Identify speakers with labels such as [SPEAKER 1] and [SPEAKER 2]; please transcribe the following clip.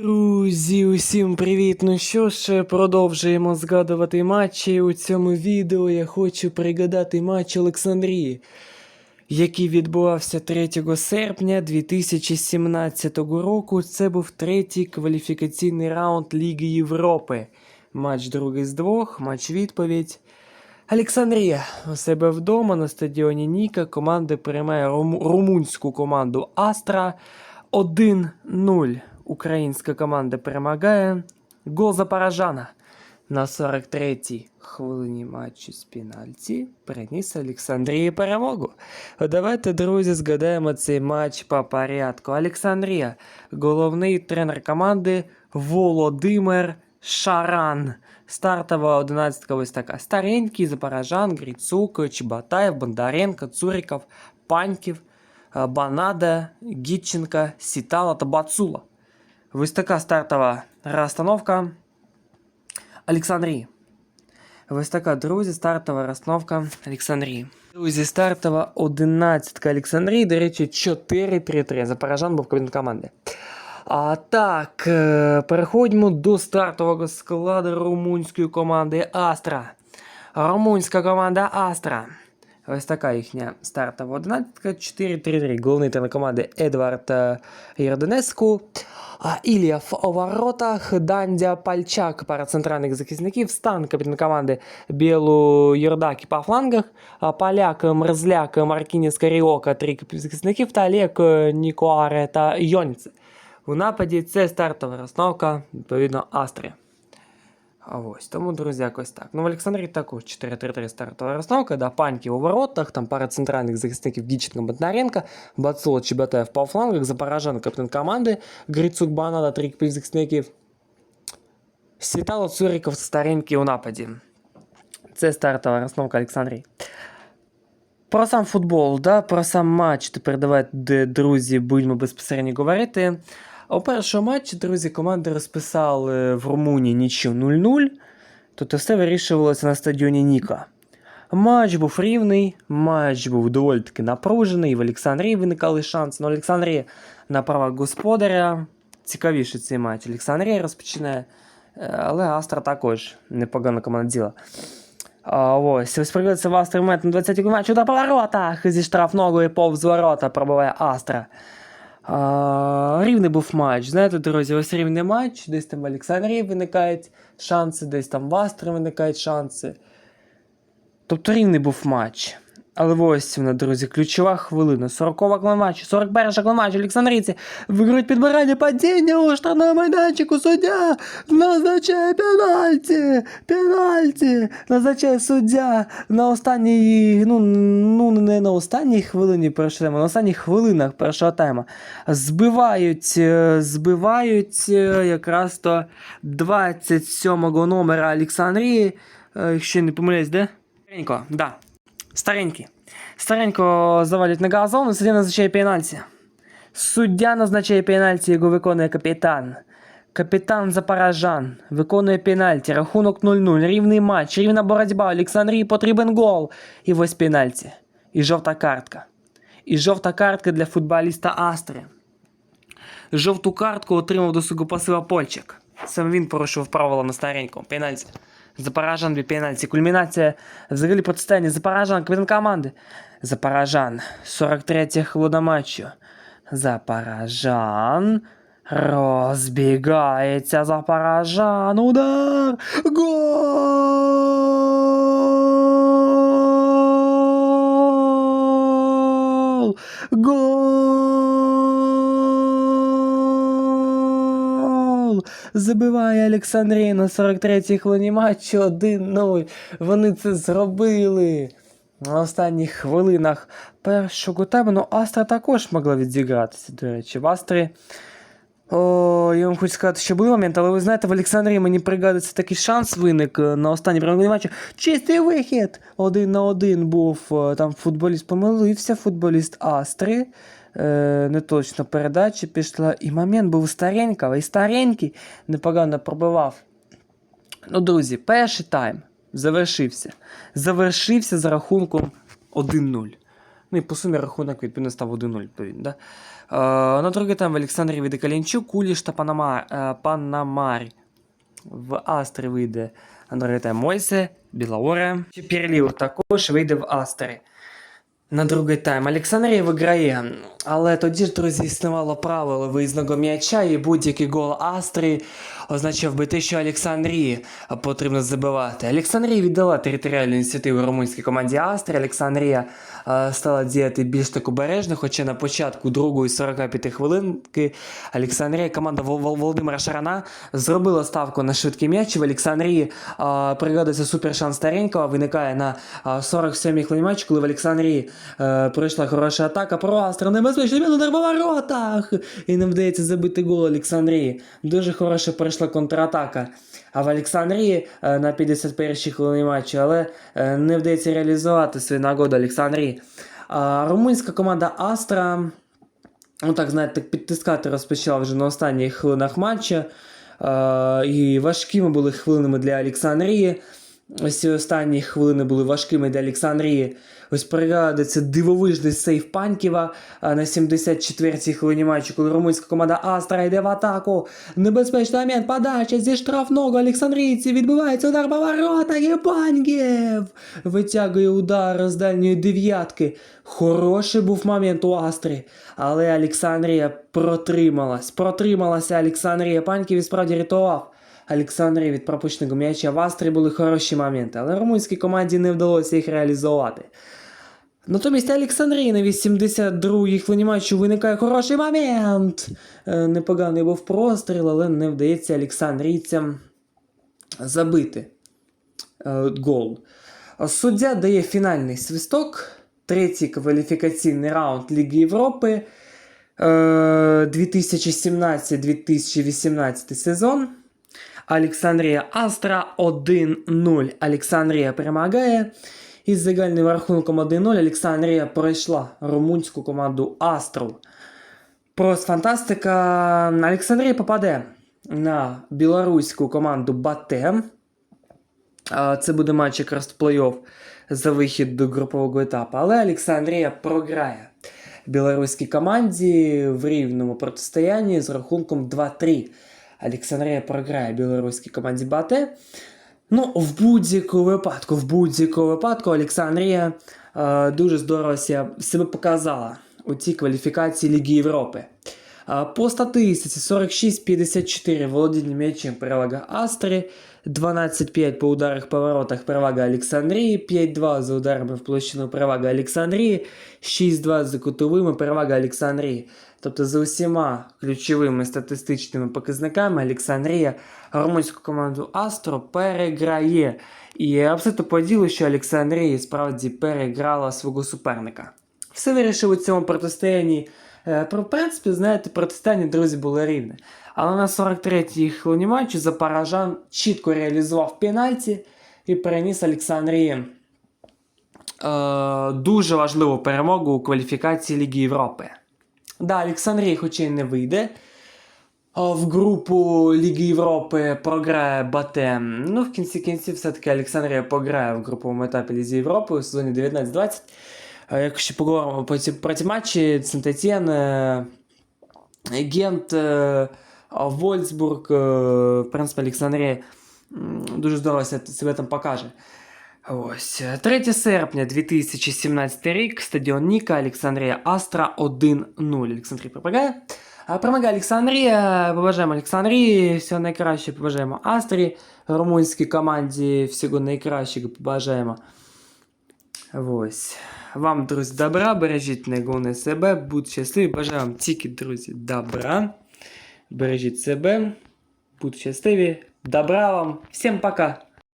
[SPEAKER 1] Друзі, усім привіт! Ну що ж, продовжуємо згадувати матчі. У цьому відео я хочу пригадати матч Олександрії, який відбувався 3 серпня 2017 року. Це був третій кваліфікаційний раунд Ліги Європи. Матч другий з двох, матч відповідь. Олександрія у себе вдома на стадіоні Ніка. Команда приймає руму- румунську команду Астра 1-0. Українська команда перемагає. Гол Запорожана на 43-й хвилині матчу з пенальті приніс Олександрії перемогу. Давайте, друзі, згадаємо цей матч по порядку. Олександрія, головний тренер команди Володимир Шаран. Стартова одинадцятка ось така. Старенький, Запорожан, Грицук, Чеботаєв, Бондаренко, Цуриков, Паньків, Банада, Гітченка, Сітала та Бацула. Ось така стартова розстановка Олександрії. Ось така, друзі, стартова розстановка Олександрії. Друзі, стартова 11 Олександрії. До речі, 4-3-3. Запорожан був кабінет команди. А так, е, переходимо до стартового складу румунської команди Астра. Румунська команда Астра. Ось така їхня стартова 11 4-3-3. Головний тренер команди Едвард е, Єрденеску. А Ілія в воротах, Дандя Пальчак, пара центральних захисників, стан капітан команди Білу Юрдакі по флангах, Поляк, Мерзляк, Маркініс Каріока, три захисників та Олег Нікуаре та Йоніце. У нападі це стартова розстановка, відповідно, Астри. А ось, тому, друзі, якось так. Ну, в Олександрі також 4-3-3 стартова розстановка, да, паньки у воротах, там пара центральних захисників Гіченко, Бондаренко, Бацула, Чеботаєв по флангах, Запорожан, капітан команди, Грицук, Банада, три півзахисників, Сітало, Цуріков, старенький у нападі. Це стартова розстановка Олександрії. Про сам футбол, да, про сам матч. Тепер давайте, друзі, будемо безпосередньо говорити. У першому матчі, друзі, команди розписали в Румунії нічю 0-0. Тобто все вирішувалося на стадіоні Ніка. Матч був рівний, матч був доволі таки напружений, в Олександрії виникали шанси. Ну, Олександрія на правах господаря. Цікавіше цей матч. Олександрія розпочинає, е, але Астра також непогана команда діла. А, ось, розподілиться в Астри момент на 20-й матчу на поворотах зі штрафного і повз ворота пробиває Астра. А, рівний був матч. Знаєте, друзі, ось рівний матч, десь там в Олександрії виникають шанси, десь там в Астрі виникають шанси. Тобто рівний був матч. Але ось вона, друзі, ключова хвилина. 40-ва клан матчу, 41-ша клан матчу, Олександрійці виграють підбирання падіння у штрафному майданчику. Суддя назначає пенальті, пенальті, назначає суддя на останній, ну, ну не на останній хвилині першого тайму, на останніх хвилинах першого тайму. Збивають, е, збивають е, якраз то 27-го номера Олександрії, е, якщо не помиляюсь, де? Старенько, да. Старенький. Старенько завалять на газон, і суддя назначає пенальті. Суддя назначає пенальті, його виконує капітан. Капітан Запорожан виконує пенальті. Рахунок 0-0. Рівний матч, рівна боротьба. Олександрії потрібен гол. І ось пенальті. І жовта картка. І жовта картка для футболіста Астри. Жовту картку отримав до сугу пасива Польчик. Саме він порушив правила на старенькому. Пенальті. Запорожан дві пенальті. Кульмінація взагалі протистояння. Запорожан, капітан команди. Запорожан. 43 хвилина матчу. Запорожан. Розбігається Запорожан. Удар. Гол! Забиває Олександрій на 43-й хвилині матчу 1-0. Вони це зробили. На останніх хвилинах першого тайму, ну Астра також могла відзігратися, до речі. В Астрі. О, я вам хочу сказати, що був момент, але ви знаєте, в Олександрії мені пригадується такий шанс виник е, на останній прямому матчі. Чистий вихід! Один на один був. е, Там футболіст помилився, футболіст Астри. Е, не точно передача пішла. І момент був старенький, і старенький непогано пробивав. Ну, друзі, перший тайм завершився. Завершився за рахунком 1-0. Ну і по сумі рахунок відповідно став 1-0, відповідно. Да? Е, на другий тайм в Олександрі вийде Калінчук, Куліш та Панама, е, Панамарі. В Астри вийде тайм Мойсе, Білаоре. Пірлів також вийде в Астри. На другий тайм Олександрія виграє, але тоді ж, друзі, існувало правило виїзного м'яча, і будь-який гол Астрії означав би те, що Олександрії потрібно забивати. Олександрія віддала територіальну ініціативу румунській команді Астрії. Олександрія е, стала діяти більш так обережно, хоча на початку другої 45 хвилинки Олександрія, команда Вол- Вол- Володимира Шарана зробила ставку на швидкий м'яч. В Олександрії е, пригадується супершанс Старенького, виникає на е, 47-й хвилині матчу, коли в Олександрії е, пройшла хороша атака про Астра. Небезпечний м'яч на поворотах! І не вдається забити гол Олександрії. Дуже хороша пройшла контратака. А в Олександрії е, на 51-й хвилині матчу, але е, не вдається реалізувати свою нагоду Олександрії. А румунська команда Астра, ну так знаєте, так підтискати розпочала вже на останніх хвилинах матча. Е, і важкими були хвилинами для Олександрії. Ось ці останні хвилини були важкими для Олександрії. Ось пригадується дивовижний сейф Панківа на 74-й хвилині матчу, коли румунська команда Астра йде в атаку. Небезпечний момент, подача зі штрафного Олександрійці відбивається удар по воротах і Панків витягує удар з дальньої дев'ятки. Хороший був момент у Астри, але Олександрія протрималась. Протрималася Олександрія. Панків і справді рятував. Олександрії від пропущеного м'яча в Астрі були хороші моменти, але румунській команді не вдалося їх реалізувати. Натомість Олександрії на 82-й хвилині матчу виникає хороший момент. Е, Непоганий був простріл, але не вдається Олександрійцям забити е, гол. Суддя дає фінальний свисток. Третій кваліфікаційний раунд Ліги Європи. Е, 2017-2018 сезон. Олександрія Астра 1-0. Олександрія перемагає. Із загальним рахунком 1-0 Олександрія пройшла румунську команду Астру. Просто фантастика. Олександрія попаде на білоруську команду Батем. Це буде матч якраз плей-офф за вихід до групового етапу. Але Олександрія програє білоруській команді в рівному протистоянні з рахунком 2-3. Олександрія програє білоруській команді Бате. Ну, в будь-якому випадку, в будь-якому випадку Олександрія е, дуже здорово себе показала у цій кваліфікації Ліги Європи. Е, по статистиці 46-54 володіння м'ячем перевага Астри, 12-5 по ударах по воротах перевага Олександрії, 5-2 за ударами в площину перевага Олександрії, 6-2 за кутовими перевага Олександрії. Тобто за усіма ключовими статистичними показниками Олександрія румунську команду Астро переграє. І абсолютно по ділу, що Олександрія справді переграла свого суперника. Все вирішив у цьому протистоянні. Е, Про принципі, знаєте, протистояння, друзі, було рівне. Але на 43-й хвилині матчу Запорожан чітко реалізував пенальті і переніс Олександрії е, дуже важливу перемогу у кваліфікації Ліги Європи. Да, Олександрія, хоча й не вийде. В групу Ліги Європи програє Батем. Ну, в кінці кінців, все-таки Олександрія пограє в груповому етапі Ліги Європи у сезоні 19-20. А Якщо поговоримо про ці, про ці матчі, Сентетєн, е, Гент, е, а Вольсбург, е, в принципі, Олександрія м, дуже здорово ся- себе там покаже. Ось 3 серпня 2017 рік, стадіон Ніка, Олександрія Астра 1-0. Олександрія перемагає. А Перемагає Олександрія. Побажаємо Олександрії, всього найкраще побажаємо Астрі, румунській команді всього найкращого побажаємо. Ось. Вам, друзі, добра, бережіть найголовніше себе, будьте щасливі. Бажаю вам тільки, друзі, добра. Бережіть себе, будьте щасливі. Добра вам. Всім пока!